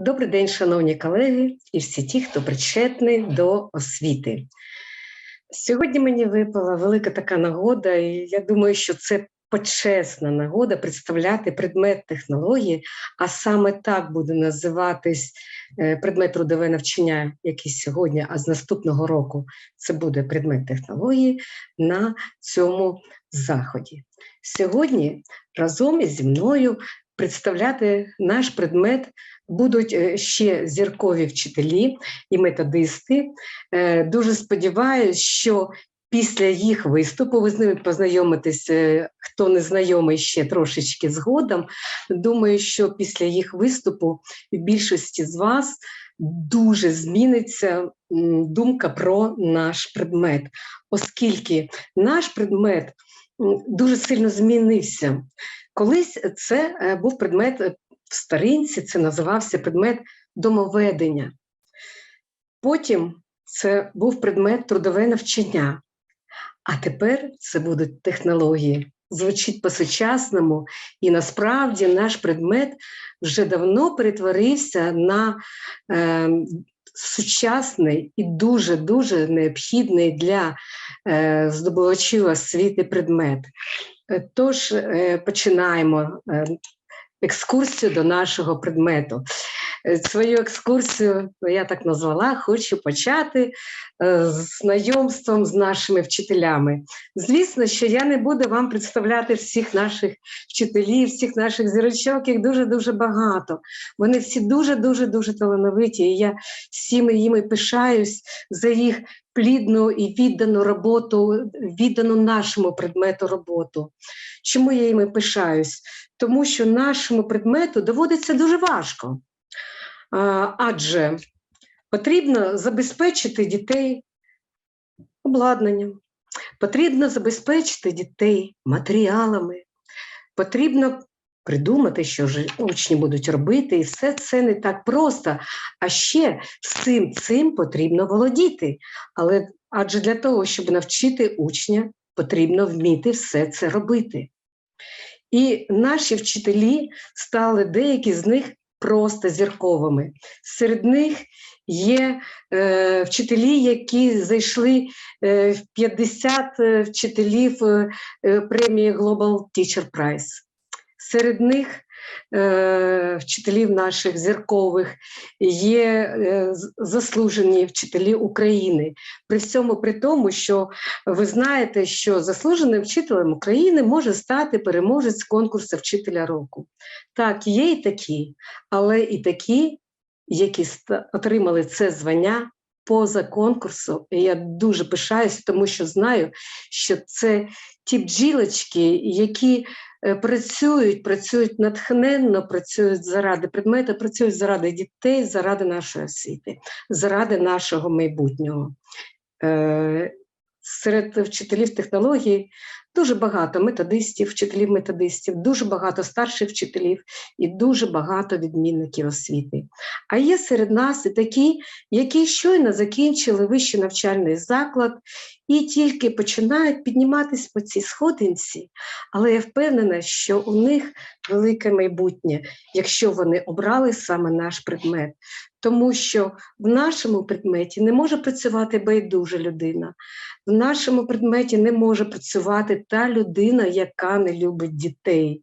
Добрий день, шановні колеги, і всі ті, хто причетний до освіти. Сьогодні мені випала велика така нагода, і я думаю, що це почесна нагода представляти предмет технології, а саме так буде називатись е, предмет трудове навчання, який сьогодні, а з наступного року це буде предмет технології на цьому заході. Сьогодні разом зі мною представляти наш предмет будуть е, ще зіркові вчителі і методисти. Е, Дуже сподіваюся, що після їх виступу ви з ними познайомитесь, е, хто не знайомий ще трошечки згодом. Думаю, що після їх виступу більшості з вас дуже зміниться думка про наш предмет, оскільки наш предмет дуже сильно змінився. Колись це е, був предмет е, в старинці, це називався предмет домоведення. Потім це був предмет трудове навчання, а тепер це будуть технології. Звучить по-сучасному, і насправді наш предмет вже давно перетворився на е, сучасний і дуже-дуже необхідний для е, здобувачів освіти предмет. Е, Тож е, починаємо е, екскурсію до нашого предмету. Свою екскурсію я так назвала, хочу почати з знайомством з нашими вчителями. Звісно, що я не буду вам представляти всіх наших вчителів, всіх наших зірочок, їх дуже-дуже багато. Вони всі дуже-дуже дуже талановиті. І я всіми їми пишаюсь за їх плідну і віддану роботу, віддану нашому предмету роботу. Чому я їми пишаюсь? Тому що нашому предмету доводиться дуже важко. Адже потрібно забезпечити дітей обладнанням, потрібно забезпечити дітей матеріалами, потрібно придумати, що ж учні будуть робити, і все це не так просто. А ще всім цим потрібно володіти. Але адже для того, щоб навчити учня, потрібно вміти все це робити. І наші вчителі стали деякі з них просто зірковими. Серед них є е, вчителі, які зайшли е, в 50 е, вчителів е, е, премії Global Teacher Prize. Серед них е, вчителів наших зіркових є е, заслужені вчителі України. При всьому при тому, що ви знаєте, що заслуженим вчителем України може стати переможець конкурсу вчителя року. Так, є і такі, але і такі, які отримали це звання поза конкурсу. І я дуже пишаюсь, тому що знаю, що це ті бджілочки, які е, працюють, працюють натхненно, працюють заради предмету, працюють заради дітей, заради нашої освіти, заради нашого майбутнього. Е, Серед вчителів технологій дуже багато методистів, вчителів методистів, дуже багато старших вчителів і дуже багато відмінників освіти. А є серед нас і такі, які щойно закінчили вищий навчальний заклад і тільки починають підніматись по цій сходинці, але я впевнена, що у них велике майбутнє, якщо вони обрали саме наш предмет. Тому що в нашому предметі не може працювати байдужа людина, в нашому предметі не може працювати та людина, яка не любить дітей.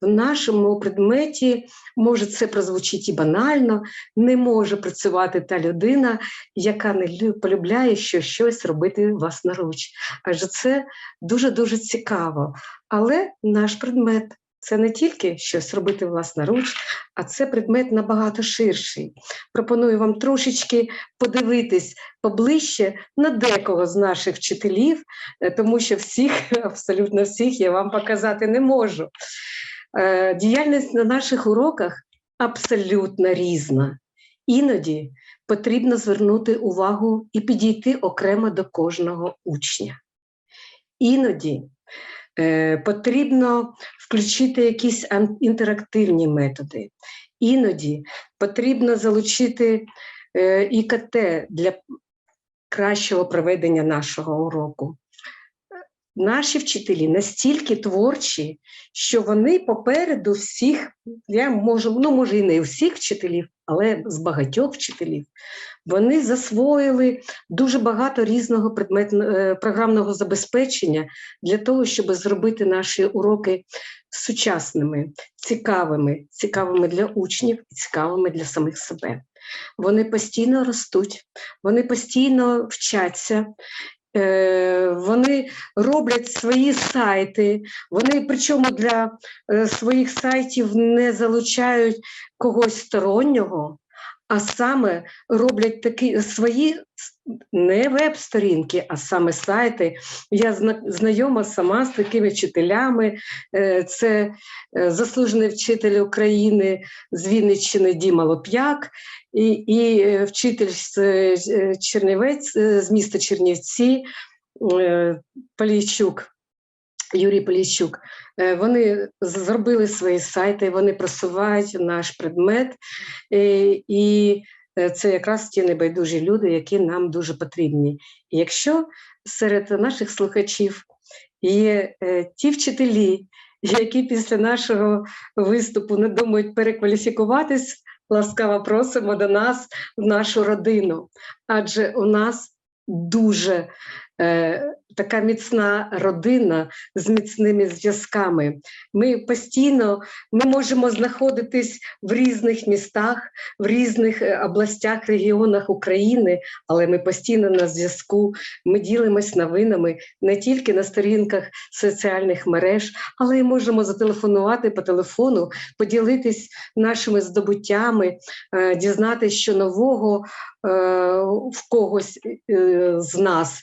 В нашому предметі, може, це прозвучить і банально, не може працювати та людина, яка не полюбляє що щось робити власноруч. Адже це дуже-дуже цікаво. Але наш предмет це не тільки щось робити власноруч, а це предмет набагато ширший. Пропоную вам трошечки подивитись поближче на декого з наших вчителів, е, тому що всіх, абсолютно всіх, я вам показати не можу. Е, Діяльність на наших уроках абсолютно різна. Іноді потрібно звернути увагу і підійти окремо до кожного учня. Іноді потрібно включити якісь інтерактивні методи. Іноді потрібно залучити е, ІКТ для кращого проведення нашого уроку. Наші вчителі настільки творчі, що вони попереду всіх, я можу, ну може і не всіх вчителів, але з багатьох вчителів, вони засвоїли дуже багато різного предмет, е, програмного забезпечення для того, щоб зробити наші уроки сучасними, цікавими, цікавими для учнів і цікавими для самих себе. Вони постійно ростуть, вони постійно вчаться. Е, Вони роблять свої сайти, вони причому для е, своїх сайтів не залучають когось стороннього, а саме роблять такі свої не веб-сторінки, а саме сайти. Я зна- знайома сама з такими вчителями. Е, Це е, заслужений вчитель України з Вінниччини Діма Лоп'як і, і е, вчитель з Чернівець з міста Чернівці Полійчук. Юрій Поліщук, Е, вони зробили свої сайти, вони просувають наш предмет, е, і е, це якраз ті небайдужі люди, які нам дуже потрібні. Якщо серед наших слухачів є ті вчителі, які після нашого виступу не думають перекваліфікуватись, ласкаво просимо до нас в нашу родину. Адже у нас дуже така міцна родина з міцними зв'язками. Ми постійно ми можемо знаходитись в різних містах, в різних е, областях, регіонах України, але ми постійно на зв'язку. Ми ділимось новинами не тільки на сторінках соціальних мереж, але й можемо зателефонувати по телефону, поділитись нашими здобуттями, е, дізнатися, що нового е, в когось з нас.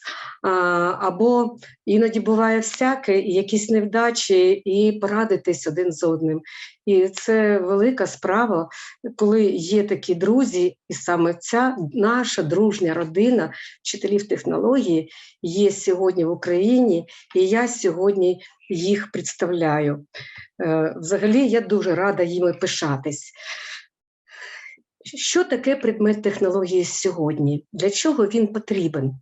Або іноді буває всяке, і якісь невдачі, і порадитись один з одним. І це велика справа, коли є такі друзі, і саме ця наша дружня родина вчителів технології є сьогодні в Україні, і я сьогодні їх представляю. Е, Взагалі, я дуже рада їми пишатись. Що таке предмет технології сьогодні? Для чого він потрібен?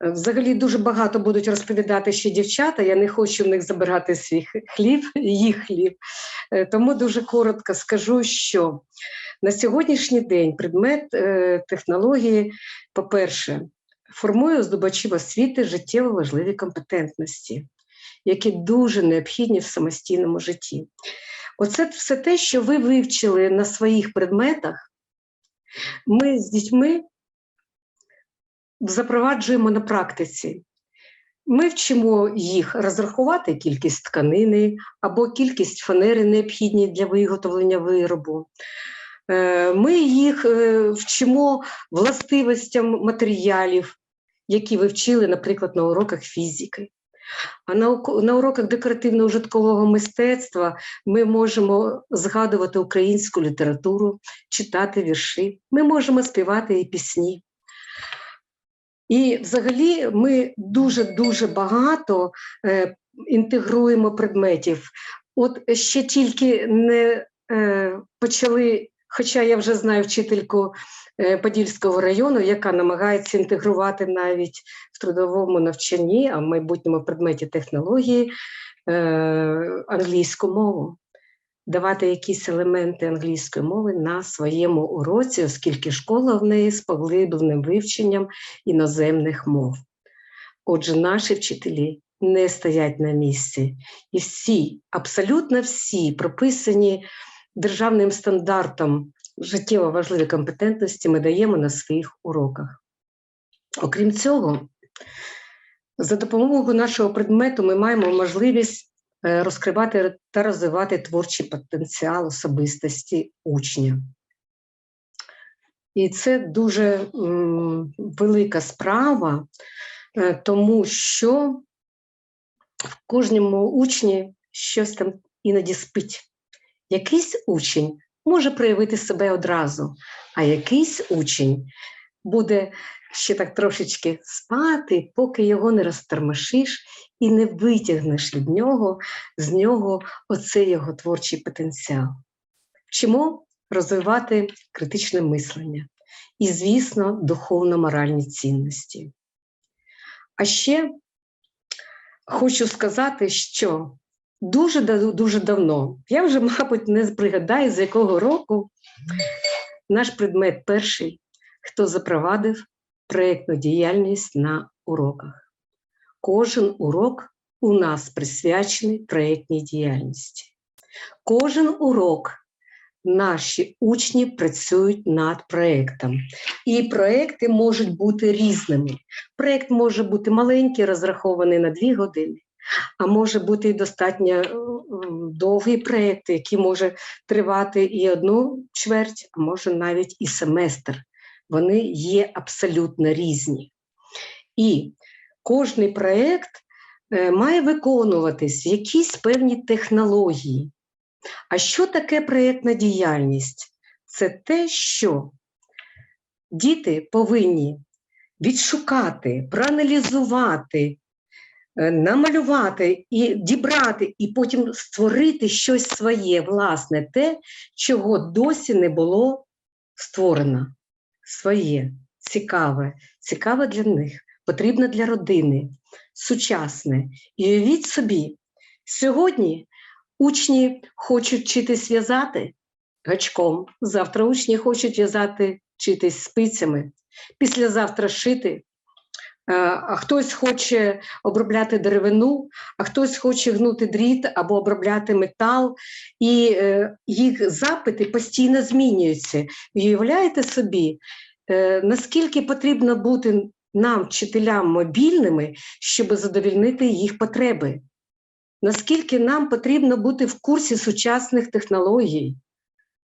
Взагалі дуже багато будуть розповідати ще дівчата. Я не хочу в них забирати свій хліб, їх хліб. Е, Тому дуже коротко скажу, що на сьогоднішній день предмет е, технології, по-перше, формує у здобувачів освіти життєво важливі компетентності, які дуже необхідні в самостійному житті. Оце все те, що ви вивчили на своїх предметах, ми з дітьми запроваджуємо на практиці. Ми вчимо їх розрахувати кількість тканини або кількість фанери, необхідні для виготовлення виробу. Е, Ми їх е, вчимо властивостям матеріалів, які ви вчили, наприклад, на уроках фізики. А на, уроках декоративно-ужиткового мистецтва ми можемо згадувати українську літературу, читати вірші, ми можемо співати і пісні. І взагалі ми дуже-дуже багато е, інтегруємо предметів. От ще тільки не е, почали, хоча я вже знаю вчительку е, Подільського району, яка намагається інтегрувати навіть в трудовому навчанні, а в майбутньому предметі технології е, англійську мову. Давати якісь елементи англійської мови на своєму уроці, оскільки школа в неї з поглибленим вивченням іноземних мов. Отже, наші вчителі не стоять на місці. І всі, абсолютно всі, прописані державним стандартом життєво важливі компетентності ми даємо на своїх уроках. Окрім цього, за допомогою нашого предмету ми маємо можливість розкривати та розвивати творчий потенціал особистості учня. І це дуже велика справа, е, тому що в кожному учні щось там іноді спить. Якийсь учень може проявити себе одразу, а якийсь учень буде ще так трошечки спати, поки його не розтормошиш і не витягнеш від нього, з нього оцей його творчий потенціал. Вчимо розвивати критичне мислення і, звісно, духовно-моральні цінності. А ще хочу сказати, що дуже дуже давно, я вже, мабуть, не пригадаю, з якого року наш предмет перший, хто запровадив проєктну діяльність на уроках. Кожен урок у нас присвячений проєктній діяльності. Кожен урок наші учні працюють над проєктом. І проєкти можуть бути різними. Проєкт може бути маленький, розрахований на дві години, а може бути і достатньо е, довгий проєкт, який може тривати і одну чверть, а може навіть і семестр. Вони є абсолютно різні. І кожний проєкт е, має виконуватись в якісь певні технології. А що таке проєктна діяльність? Це те, що діти повинні відшукати, проаналізувати, е, намалювати і дібрати, і потім створити щось своє, власне, те, чого досі не було створено. Своє, цікаве, цікаве для них, потрібне для родини, сучасне. І уявіть собі, сьогодні учні хочуть вчитись в'язати гачком, завтра учні хочуть в'язати, вчитись спицями, післязавтра шити. Е, А хтось хоче обробляти деревину, а хтось хоче гнути дріт або обробляти метал, і е, їх запити постійно змінюються. Уявляєте собі, е, наскільки потрібно бути нам, вчителям, мобільними, щоб задовільнити їх потреби? Наскільки нам потрібно бути в курсі сучасних технологій?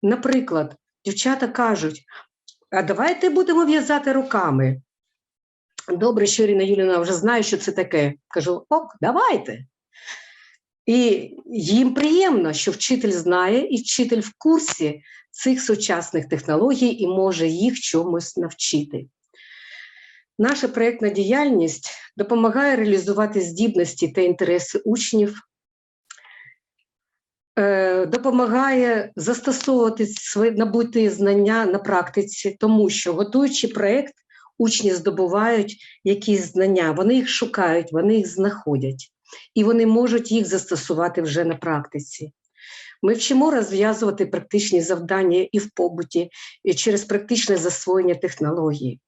Наприклад, дівчата кажуть: а давайте будемо в'язати руками. Добре, що Ірина Юліна вже знає, що це таке. Кажу: ок, давайте. І їм приємно, що вчитель знає і вчитель в курсі цих сучасних технологій і може їх чомусь навчити. Наша проєктна діяльність допомагає реалізувати здібності та інтереси учнів, е, допомагає застосовувати свої набуті знання на практиці, тому що готуючи проєкт, учні здобувають якісь знання, вони їх шукають, вони їх знаходять, і вони можуть їх застосувати вже на практиці. Ми вчимо розв'язувати практичні завдання і в побуті, і через практичне засвоєння технологій,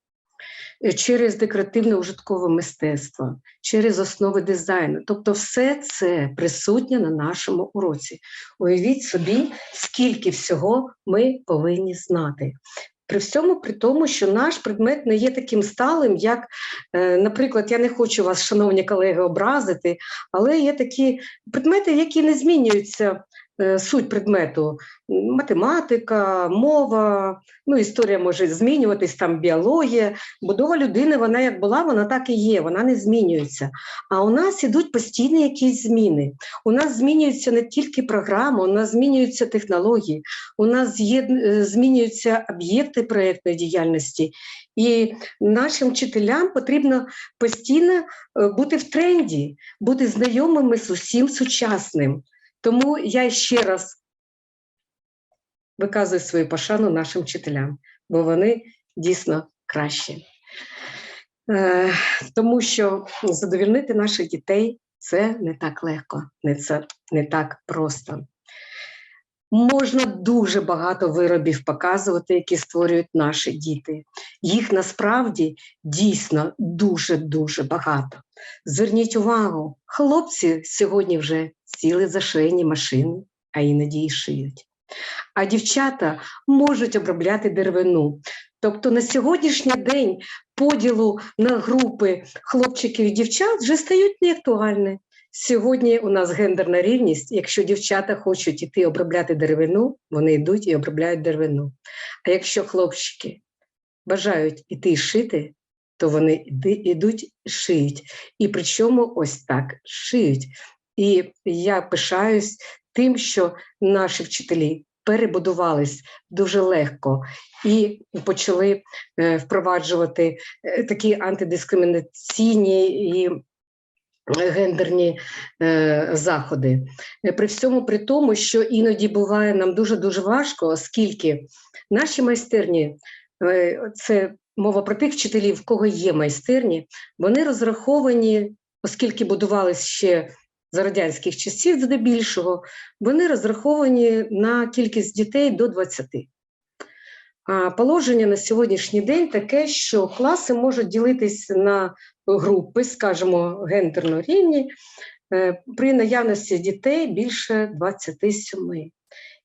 е, через декоративне ужиткове мистецтво, через основи дизайну. Тобто, все це присутнє на нашому уроці. Уявіть собі, скільки всього ми повинні знати. При всьому при тому, що наш предмет не є таким сталим, як, е, наприклад, я не хочу вас, шановні колеги, образити, але є такі предмети, які не змінюються. Е, Суть предмету математика, мова, ну історія може змінюватись, там біологія. Будова людини, вона як була, вона так і є, вона не змінюється. А у нас ідуть постійні якісь зміни. У нас змінюється не тільки програма, у нас змінюються технології, у нас е, змінюються об'єкти проєктної діяльності. І нашим вчителям потрібно постійно е, бути в тренді, бути знайомими з усім сучасним. Тому я ще раз виказую свою пошану нашим вчителям, бо вони дійсно кращі. Е, тому що задовільнити наших дітей це не так легко, не, це не так просто. Можна дуже багато виробів показувати, які створюють наші діти. Їх насправді дійсно дуже-дуже багато. Зверніть увагу, хлопці сьогодні вже сіли за шийні машини, а іноді і шиють. А дівчата можуть обробляти деревину. Тобто на сьогоднішній день поділу на групи хлопчиків і дівчат вже стають неактуальні. Сьогодні у нас гендерна рівність. Якщо дівчата хочуть іти обробляти деревину, вони йдуть і обробляють деревину. А якщо хлопчики бажають іти шити, то вони ідуть і шиють. І причому ось так шиють. І я пишаюсь тим, що наші вчителі перебудувались дуже легко і почали е, впроваджувати е, такі антидискримінаційні і гендерні е, заходи. Е, При всьому при тому, що іноді буває нам дуже-дуже важко, оскільки наші майстерні, це мова про тих вчителів, в кого є майстерні, вони розраховані оскільки будувались ще за радянських часів, здебільшого, вони розраховані на кількість дітей до 20. А положення на сьогоднішній день таке, що класи можуть ділитись на групи, скажімо, гендерно рівні, е, при наявності дітей більше 27.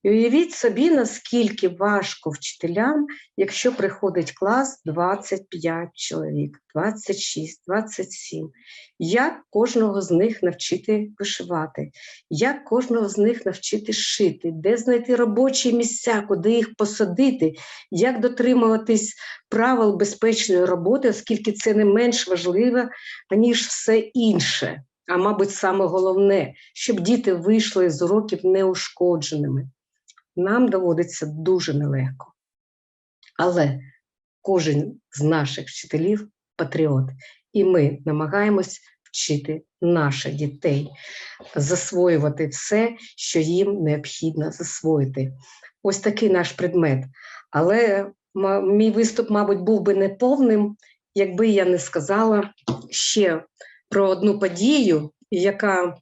І уявіть собі, наскільки важко вчителям, якщо приходить клас 25 чоловік, 26, 27. Як кожного з них навчити вишивати, як кожного з них навчити шити, де знайти робочі місця, куди їх посадити, як дотримуватись правил безпечної роботи, оскільки це не менш важливо, аніж все інше. А мабуть, саме головне, щоб діти вийшли з уроків неушкодженими нам доводиться дуже нелегко. Але кожен з наших вчителів патріот, і ми намагаємось вчити наших дітей, засвоювати все, що їм необхідно засвоїти. Ось такий наш предмет. Але мій виступ, мабуть, був би неповним, якби я не сказала ще про одну подію, яка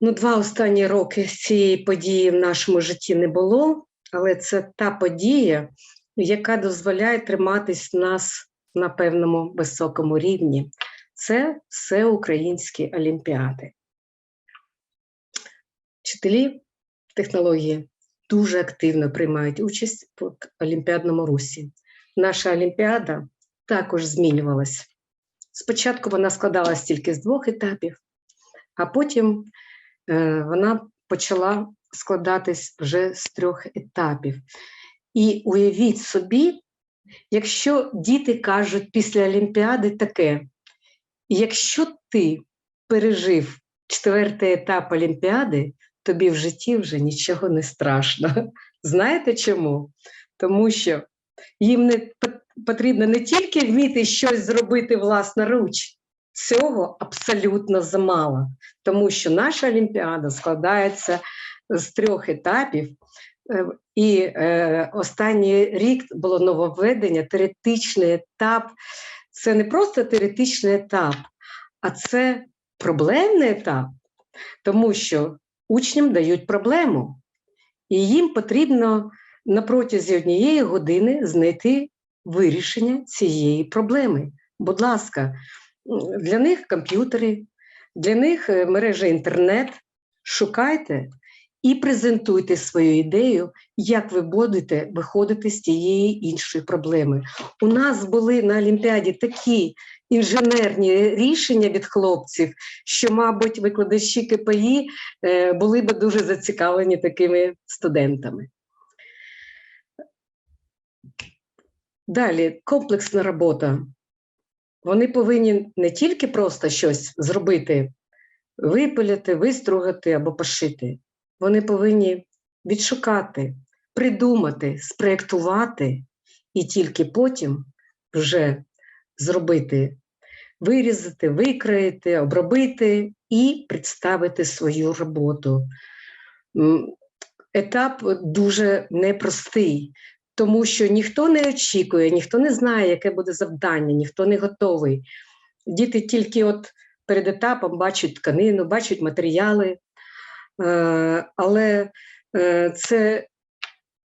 Ну, два останні роки цієї події в нашому житті не було, але це та подія, яка дозволяє триматись нас на певному високому рівні. Це всеукраїнські олімпіади. Вчителі технології дуже активно приймають участь в Олімпіадному русі. Наша олімпіада також змінювалась. Спочатку вона складалась тільки з двох етапів, а потім вона почала складатись вже з трьох етапів. І уявіть собі, якщо діти кажуть після Олімпіади таке, якщо ти пережив четвертий етап Олімпіади, тобі в житті вже нічого не страшно. Знаєте чому? Тому що їм не потрібно не тільки вміти щось зробити власноруч, цього абсолютно замало, тому що наша Олімпіада складається з трьох етапів. Е, і е, останній рік було нововведення, теоретичний етап. Це не просто теоретичний етап, а це проблемний етап, тому що учням дають проблему, і їм потрібно на протязі однієї години знайти вирішення цієї проблеми. Будь ласка, для них комп'ютери, для них е, мережа інтернет. Шукайте і презентуйте свою ідею, як ви будете виходити з тієї іншої проблеми. У нас були на Олімпіаді такі інженерні рішення від хлопців, що, мабуть, викладачі КПІ е, були б дуже зацікавлені такими студентами. Далі комплексна робота. Вони повинні не тільки просто щось зробити, випиляти, вистругати або пошити. Вони повинні відшукати, придумати, спроєктувати і тільки потім вже зробити, вирізати, викроїти, обробити і представити свою роботу. Етап дуже непростий, тому що ніхто не очікує, ніхто не знає, яке буде завдання, ніхто не готовий. Діти тільки от перед етапом бачать тканину, бачать матеріали, е, але е, це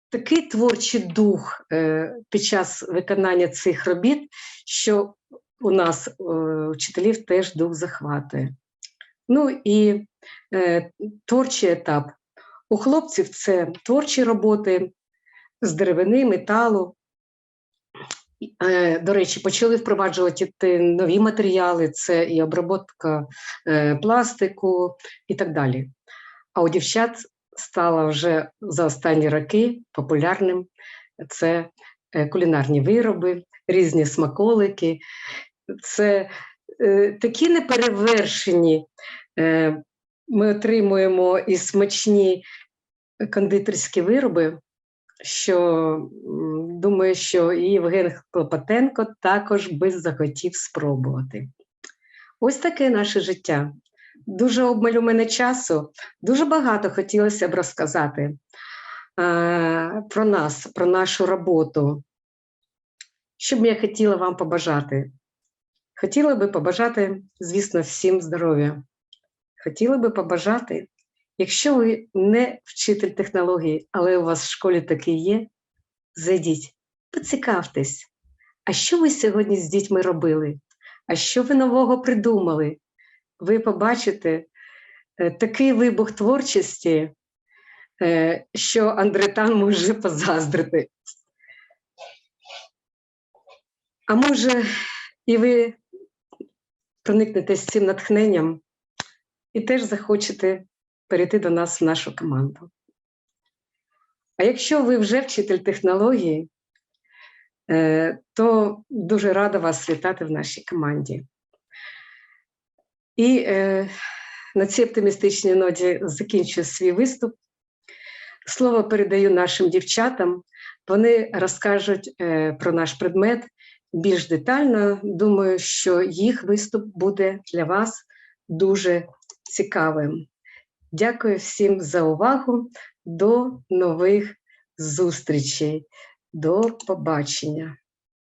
такий творчий дух е, під час виконання цих робіт, що у нас вчителів теж дух захватує. Ну і творчий етап. У хлопців це творчі роботи, з деревини, металу. Е, до речі, почали впроваджувати нові матеріали, це і обробка е, пластику і так далі. А у дівчат стало вже за останні роки популярним це е, кулінарні вироби, різні смаколики. Це такі неперевершені. Ми отримуємо і смачні кондитерські вироби що думаю, що Євген Клопотенко також би захотів спробувати. Ось таке наше життя. Дуже обмаль у мене часу, дуже багато хотілося б розказати е, про нас, про нашу роботу. Що б я хотіла вам побажати? Хотіла би побажати, звісно, всім здоров'я. Хотіла би побажати, якщо ви не вчитель технології, але у вас в школі такий є, зайдіть, поцікавтесь, а що ви сьогодні з дітьми робили? А що ви нового придумали? Ви побачите е, такий вибух творчості, е, що Андретан може позаздрити. А може, і ви проникнетесь цим натхненням і теж захочете перейти до нас в нашу команду. А якщо ви вже вчитель технології, е, то дуже рада вас вітати в нашій команді. І е, на цій оптимістичній ноті закінчую свій виступ. Слово передаю нашим дівчатам. Вони розкажуть е, про наш предмет більш детально. Думаю, що їх виступ буде для вас дуже цікавим. Дякую всім за увагу. До нових зустрічей. До побачення.